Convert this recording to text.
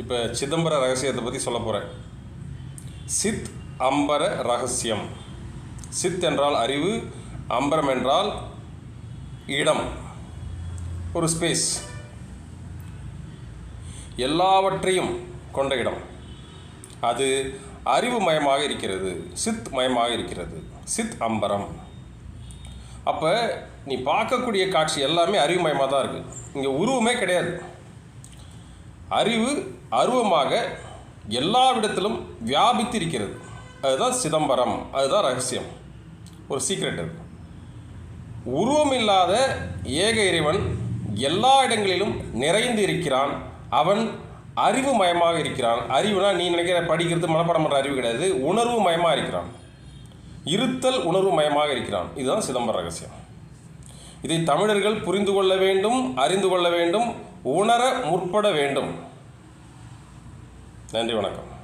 இப்போ சிதம்பர ரகசியத்தை பற்றி சொல்ல போகிறேன் சித் அம்பர ரகசியம். சித் என்றால் அறிவு அம்பரம் என்றால் இடம் ஒரு ஸ்பேஸ் எல்லாவற்றையும் கொண்ட இடம். அது அறிவு மயமாக இருக்கிறது சித் மயமாக இருக்கிறது சித் அம்பரம். அப்போ நீ பார்க்கக்கூடிய காட்சி எல்லாமே அறிவுமயமாக தான் இருக்குது இங்கே உருவமே கிடையாது. அறிவு அருவமாக எல்லாவிடத்திலும் வியாபித்து இருக்கிறது அதுதான் சிதம்பரம். அதுதான் ரகசியம். ஒரு சீக்ரெட் அது. உருவம் இல்லாத ஏக இறைவன் எல்லா இடங்களிலும் நிறைந்து இருக்கிறான். அவன் அறிவு மயமாக இருக்கிறான். அறிவுனா நீ நினைக்கிற படிக்கிறது மனப்பாடம் பண்ணுற அறிவு கிடையாது. உணர்வு மயமாக இருக்கிறான். இருத்தல் உணர்வு மயமாக இருக்கிறான். இதுதான் சிதம்பர ரகசியம். இதை தமிழர்கள் புரிந்து கொள்ள வேண்டும் அறிந்து கொள்ள வேண்டும் உணர முற்பட வேண்டும். நன்றி வணக்கம்.